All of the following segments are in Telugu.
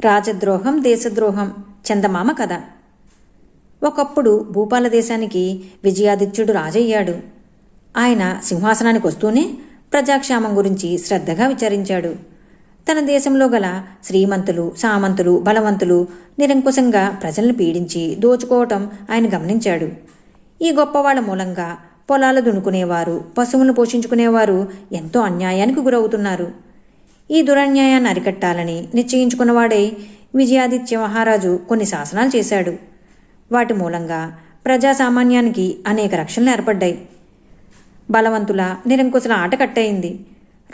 రాజద్రోహం దేశద్రోహం చందమామ కథ. ఒకప్పుడు భూపాల దేశానికి విజయాదిత్యుడు రాజయ్యాడు. ఆయన సింహాసనానికి వస్తూనే ప్రజాక్షేమం గురించి శ్రద్ధగా విచారించాడు. తన దేశంలో గల శ్రీమంతులు సామంతులు బలవంతులు నిరంకుశంగా ప్రజల్ని పీడించి దోచుకోవటం ఆయన గమనించాడు. ఈ గొప్పవాళ్ళ మూలంగా పొలాలు దున్నుకునేవారు పశువులను పోషించుకునేవారు ఎంతో అన్యాయానికి గురవుతున్నారు. ఈ దురన్యాయాన్ని అరికట్టాలని నిశ్చయించుకున్నవాడే విజయాదిత్య మహారాజు కొన్ని శాసనాలు చేశాడు. వాటి మూలంగా ప్రజాసామాన్యానికి అనేక రక్షణలు ఏర్పడ్డాయి. బలవంతుల నిరంకుశల ఆట కట్టయింది.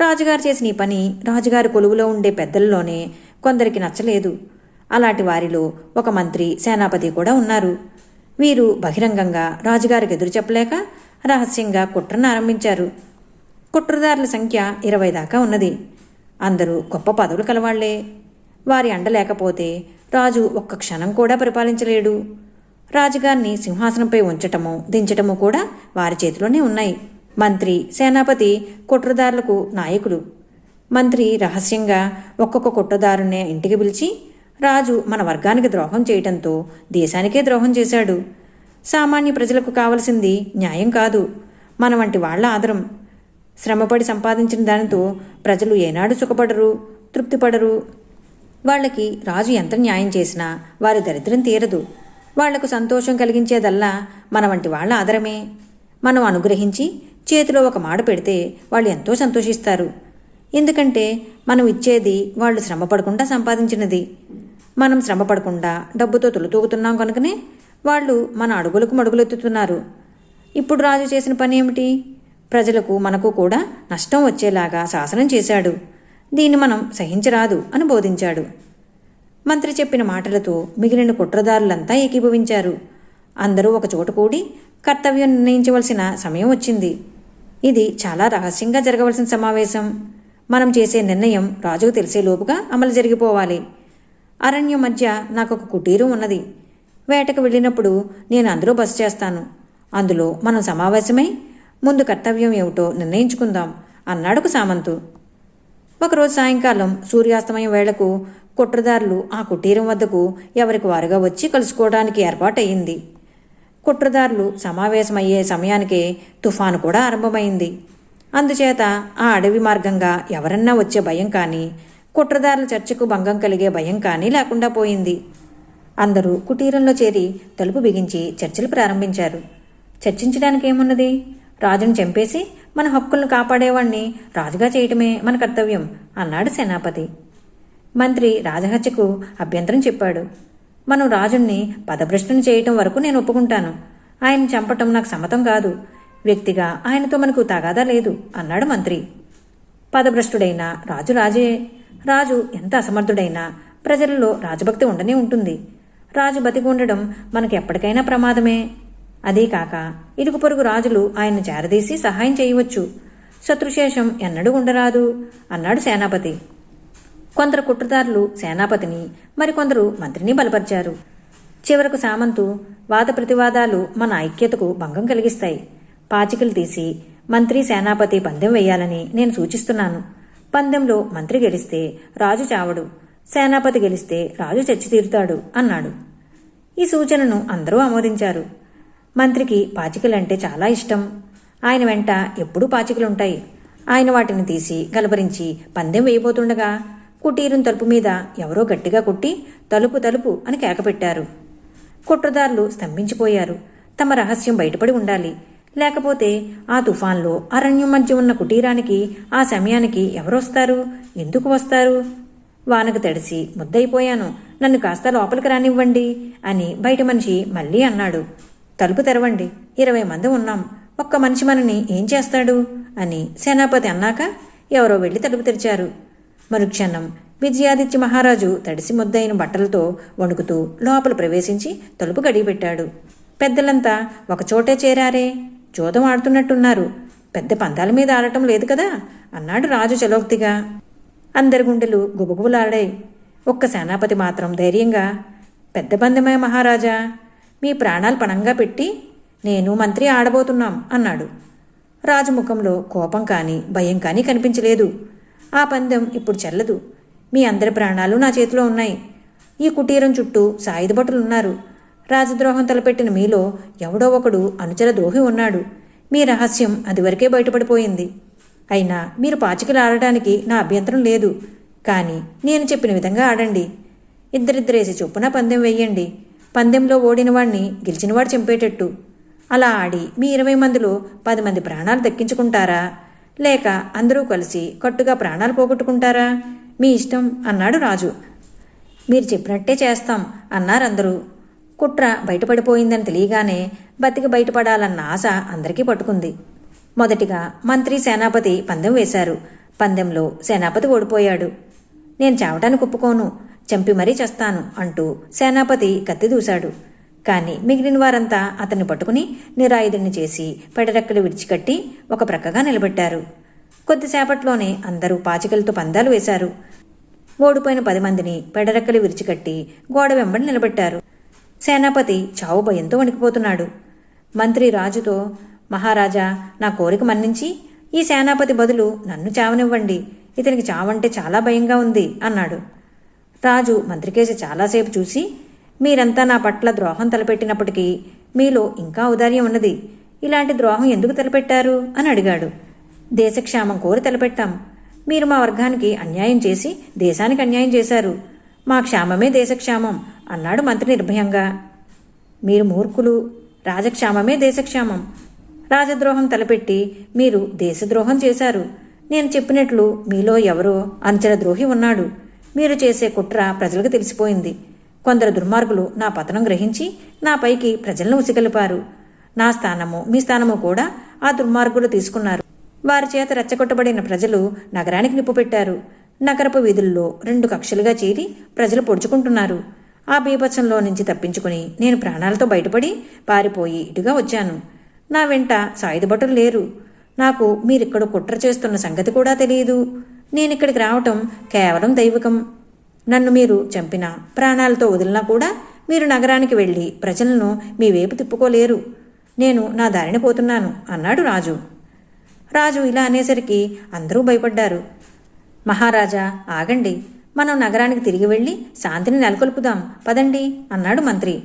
రాజుగారు చేసిన ఈ పని రాజుగారి కొలువులో ఉండే పెద్దల్లోనే కొందరికి నచ్చలేదు. అలాంటి వారిలో ఒక మంత్రి సేనాపతి కూడా ఉన్నారు. వీరు బహిరంగంగా రాజుగారికి ఎదురు చెప్పలేక రహస్యంగా కుట్రను ఆరంభించారు. కుట్రదారుల సంఖ్య ఇరవై దాకా ఉన్నది. అందరూ గొప్ప పదవులు కలవాళ్ళే. వారి అండ లేకపోతే రాజు ఒక్క క్షణం కూడా పరిపాలించలేడు. రాజుగారిని సింహాసనంపై ఉంచటము దించటము కూడా వారి చేతిలోనే ఉన్నాయి. మంత్రి సేనాపతి కుట్రదారులకు నాయకులు. మంత్రి రహస్యంగా ఒక్కొక్క కుట్రదారునే ఇంటికి పిలిచి రాజు మన వర్గానికి ద్రోహం చేయటంతో దేశానికే ద్రోహం చేశాడు. సామాన్య ప్రజలకు కావలసింది న్యాయం కాదు. మన వంటి వాళ్ళ ఆదరం. శ్రమపడి సంపాదించిన దానితో ప్రజలు ఏనాడు సుఖపడరు తృప్తిపడరు. వాళ్ళకి రాజు ఎంత న్యాయం చేసినా వారి దరిద్రం తీరదు. వాళ్ళకు సంతోషం కలిగించేదల్లా మన వంటి వాళ్ళ ఆదరమే. మనం అనుగ్రహించి చేతిలో ఒక మాడ పెడితే వాళ్ళు ఎంతో సంతోషిస్తారు. ఎందుకంటే మనం ఇచ్చేది వాళ్ళు శ్రమ పడకుండా సంపాదించినది. మనం శ్రమ పడకుండా డబ్బుతో తొలుతూగుతున్నాం కనుకనే వాళ్ళు మన అడుగులకు మడుగులెత్తుతున్నారు. ఇప్పుడు రాజు చేసిన పని ఏమిటి? ప్రజలకు మనకు కూడా నష్టం వచ్చేలాగా శాసనం చేశాడు. దీన్ని మనం సహించరాదు అని బోధించాడు. మంత్రి చెప్పిన మాటలతో మిగిలిన కుట్రదారులంతా ఏకీభవించారు. అందరూ ఒకచోట కూడి కర్తవ్యం నిర్ణయించవలసిన సమయం వచ్చింది. ఇది చాలా రహస్యంగా జరగవలసిన సమావేశం. మనం చేసే నిర్ణయం రాజుకు తెలిసేలోపుగా అమలు జరిగిపోవాలి. అరణ్యం మధ్య నాకు ఒక కుటీరం ఉన్నది. వేటకు వెళ్ళినప్పుడు నేను అందులో బస చేస్తాను. అందులో మనం సమావేశమై ముందు కర్తవ్యం ఏమిటో నిర్ణయించుకుందాం అన్నాడు సామంతు. ఒకరోజు సాయంకాలం సూర్యాస్తమయం వేళకు కుట్రదారులు ఆ కుటీరం వద్దకు ఎవరికి వారుగా వచ్చి కలుసుకోవడానికి ఏర్పాటయ్యింది. కుట్రదారులు సమావేశమయ్యే సమయానికే తుఫాను కూడా ఆరంభమైంది. అందుచేత ఆ అడవి మార్గంగా ఎవరన్నా వచ్చే భయం కానీ కుట్రదారుల చర్చకు భంగం కలిగే భయం కానీ లేకుండా పోయింది. అందరూ కుటీరంలో చేరి తలుపు బిగించి చర్చలు ప్రారంభించారు. చర్చించడానికి ఏమున్నది రాజును చంపేసి మన హక్కులను కాపాడేవాణ్ణి రాజుగా చేయటమే మన కర్తవ్యం అన్నాడు సేనాపతి. మంత్రి రాజహత్యకు అభ్యంతరం చెప్పాడు. మనం రాజుణ్ణి పదభ్రష్టుని చేయటం వరకు నేను ఒప్పుకుంటాను. ఆయన చంపటం నాకు సమ్మతం కాదు. వ్యక్తిగా ఆయనతో మనకు తగాదా లేదు అన్నాడు మంత్రి. పదభ్రష్టుడైన రాజు రాజే. రాజు ఎంత అసమర్థుడైనా ప్రజలలో రాజభక్తి ఉండనే ఉంటుంది. రాజు బతికి ఉండడం మనకు ఎప్పటికైనా ప్రమాదమే. అదేకాక ఇరుగు పొరుగు రాజులు ఆయన్ను చేరదీసి సహాయం చేయవచ్చు. శత్రుశేషం ఎన్నడూ ఉండరాదు అన్నాడు సేనాపతి. కొందరు కుట్రదారులు సేనాపతిని మరికొందరు మంత్రిని బలపరిచారు. చివరకు సామంతు వాద ప్రతివాదాలు మన ఐక్యతకు భంగం కలిగిస్తాయి. పాచికలు తీసి మంత్రి సేనాపతి పందెం వేయాలని నేను సూచిస్తున్నాను. పందెంలో మంత్రి గెలిస్తే రాజు చావడు. సేనాపతి గెలిస్తే రాజు చచ్చి తీరుతాడు అన్నాడు. ఈ సూచనను అందరూ ఆమోదించారు. మంత్రికి పాచికలంటే చాలా ఇష్టం. ఆయన వెంట ఎప్పుడూ పాచికలుంటాయి. ఆయన వాటిని తీసి గలపరించి పందెం వేయబోతుండగా కుటీరం తలుపు మీద ఎవరో గట్టిగా కొట్టి తలుపు తలుపు అని కేకపెట్టారు. కుట్రదారులు స్తంభించిపోయారు. తమ రహస్యం బయటపడి ఉండాలి. లేకపోతే ఆ తుఫాన్లో అరణ్యం మధ్య ఉన్న కుటీరానికి ఆ సమయానికి ఎవరొస్తారు? ఎందుకు వస్తారు? వానకు తడిసి ముద్దయిపోయాను. నన్ను కాస్త లోపలికి రానివ్వండి అని బయట మనిషి మళ్ళీ అన్నాడు. తలుపు తెరవండి. ఇరవై మంది ఉన్నాం. ఒక్క మనిషి మనని ఏం చేస్తాడు? అని సేనాపతి అన్నాక ఎవరో వెళ్ళి తలుపు తెరిచారు. మరుక్షణం విజయాదిత్య మహారాజు తడిసి ముద్దయిన బట్టలతో వణుకుతూ లోపల ప్రవేశించి తలుపు గడిపెట్టాడు పెద్దలంతా ఒకచోటే చేరారే. జోదం ఆడుతున్నట్టున్నారు. పెద్ద పందాల మీద ఆడటం లేదు కదా? అన్నాడు రాజు చలోక్తిగా. అందరి గుండెలు గుబగుబులాడాయి. ఒక్క సేనాపతి మాత్రం ధైర్యంగా పెద్ద పందెమే మహారాజా మీ ప్రాణాలు పణంగా పెట్టి నేను మంత్రి ఆడబోతున్నాం అన్నాడు. రాజు ముఖంలో కోపం కానీ భయం కానీ కనిపించలేదు. ఆ పందెం ఇప్పుడు చెల్లదు. మీ అందరి ప్రాణాలు నా చేతిలో ఉన్నాయి. ఈ కుటీరం చుట్టూ సాయుధ భటులున్నారు రాజద్రోహం తలపెట్టిన మీలో ఎవడో ఒకడు అనుచర ద్రోహి ఉన్నాడు. మీ రహస్యం అదివరకే బయటపడిపోయింది. అయినా మీరు పాచికలు ఆడటానికి నా అభ్యంతరం లేదు. కానీ నేను చెప్పిన విధంగా ఆడండి. ఇద్దరిద్దరేసి చొప్పున పందెం వెయ్యండి పందెంలో ఓడినవాడిని గెలిచినవాడు చంపేటట్టు. అలా ఆడి మీ ఇరవై మందిలో పది మంది ప్రాణాలు దక్కించుకుంటారా? లేక అందరూ కలిసి కట్టుగా ప్రాణాలు పోగొట్టుకుంటారా? మీ ఇష్టం అన్నాడు రాజు. మీరు చెప్పినట్టే చేస్తాం అన్నారందరూ. కుట్ర బయటపడిపోయిందని తెలియగానే బతికి బయటపడాలన్న ఆశ అందరికీ పట్టుకుంది. మొదటిగా మంత్రి సేనాపతి పందెం వేశారు. పందెంలో సేనాపతి ఓడిపోయాడు. నేను చావటానికి ఒప్పుకోను. చంపి మరీ చేస్తాను అంటూ సేనాపతి కత్తి దూశాడు. కాని మిగిలిన వారంతా అతన్ని పట్టుకుని నిరాయుధుని చేసి పెడరెక్కలు విడిచికట్టి ఒక ప్రక్కగా నిలబెట్టారు. కొద్దిసేపట్లోనే అందరూ పాచికలతో పందాలు వేశారు. ఓడిపోయిన పది మందిని పెడరెక్కలు విరిచికట్టి గోడ వెంబడి నిలబెట్టారు. సేనాపతి చావు భయంతో వణికిపోతున్నాడు. మంత్రి రాజుతో మహారాజా నా కోరిక మన్నించి ఈ సేనాపతి బదులు నన్ను చావనివ్వండి. ఇతనికి చావంటే చాలా భయంగా ఉంది అన్నాడు. రాజు మంత్రికేసి చాలాసేపు చూసి మీరంతా నా పట్ల ద్రోహం తలపెట్టినప్పటికీ మీలో ఇంకా ఔదార్యం ఉన్నది. ఇలాంటి ద్రోహం ఎందుకు తలపెట్టారు? అని అడిగాడు. దేశక్షేమం కోరి తలపెట్టాం. మీరు మా వర్గానికి అన్యాయం చేసి దేశానికి అన్యాయం చేశారు. మా క్షేమమే దేశక్షేమం అన్నాడు మంత్రి నిర్భయంగా. మీరు మూర్ఖులు. రాజక్షేమమే దేశక్షేమం. రాజద్రోహం తలపెట్టి మీరు దేశద్రోహం చేశారు. నేను చెప్పినట్లు మీలో ఎవరో అంచన ద్రోహి ఉన్నాడు. మీరు చేసే కుట్ర ప్రజలకు తెలిసిపోయింది. కొందరు దుర్మార్గులు నా పతనం గ్రహించి నా పైకి ప్రజలను ఉసిగలిపారు. నా స్థానము మీ స్థానము కూడా ఆ దుర్మార్గులు తీసుకున్నారు. వారి చేత రెచ్చగొట్టబడిన ప్రజలు నగరానికి నిప్పు పెట్టారు. నగరపు వీధుల్లో రెండు కక్షలుగా చేరి ప్రజలు పొడుచుకుంటున్నారు. ఆ బీభత్సంలో నుంచి తప్పించుకుని నేను ప్రాణాలతో బయటపడి పారిపోయి ఇటుగా వచ్చాను. నా వెంట సాయుధ భటులు లేరు. నాకు మీరిక్కడ కుట్ర చేస్తున్న సంగతి కూడా తెలియదు. నేను ఇక్కడికి రావటం కేవలం దైవికం. నన్ను మీరు చంపినా ప్రాణాలతో వదిలినా కూడా మీరు నగరానికి వెళ్ళి ప్రజలను మీ వైపు తిప్పుకోలేరు. నేను నా దారిని పోతున్నాను అన్నాడు రాజు. రాజు ఇలా అనేసరికి అందరూ భయపడ్డారు. మహారాజా ఆగండి. మనం నగరానికి తిరిగి వెళ్ళి శాంతిని నెలకొల్పుదాం. పదండి అన్నాడు మంత్రి.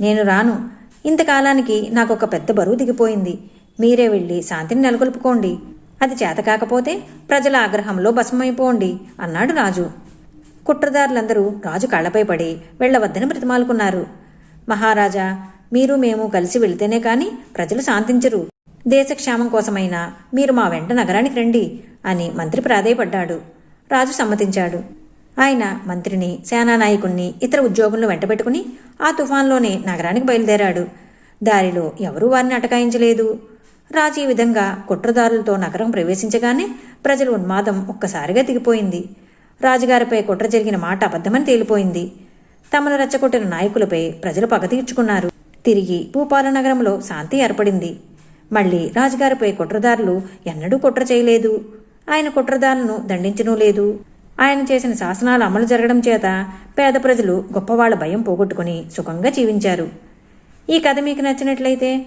నేను రాను. ఇంతకాలానికి నాకు ఒక పెద్ద బరువు దిగిపోయింది. మీరే వెళ్ళి శాంతిని నెలకొల్పుకోండి. అది చేత కాకపోతే ప్రజల ఆగ్రహంలో భస్మైపోండి అన్నాడు రాజు. కుట్రదారులందరూ రాజు కళ్ళపై పడి వెళ్ళవద్దని బ్రతిమాలుకున్నారు. మహారాజా మీరు మేము కలిసి వెళితేనే కాని ప్రజలు శాంతించరు. దేశక్షేమం కోసమైనా మీరు మా వెంట నగరానికి రండి అని మంత్రి ప్రాధేయపడ్డాడు. రాజు సమ్మతించాడు. ఆయన మంత్రిని సేనానాయకుణ్ణి ఇతర ఉద్యోగులను వెంటబెట్టుకుని ఆ తుఫాన్లోనే నగరానికి బయలుదేరాడు. దారిలో ఎవరూ వారిని అటకాయించలేదు. రాజు ఈ విధంగా కుట్రదారులతో నగరం ప్రవేశించగానే ప్రజల ఉన్మాదం ఒక్కసారిగా దిగిపోయింది రాజుగారిపై కుట్ర జరిగిన మాట అబద్ధమని తేలిపోయింది. తమను రెచ్చగొట్టిన నాయకులపై ప్రజలు పగ తీర్చుకున్నారు. తిరిగి భూపాల నగరంలో శాంతి ఏర్పడింది. మళ్ళీ రాజుగారిపై కుట్రదారులు ఎన్నడూ కుట్ర చేయలేదు. ఆయన కుట్రదారులను దండించనూ లేదు. ఆయన చేసిన శాసనాలు అమలు జరగడం చేత పేద ప్రజలు గొప్పవాళ్ళ భయం పోగొట్టుకుని సుఖంగా జీవించారు. ఈ కథ మీకు నచ్చినట్లయితే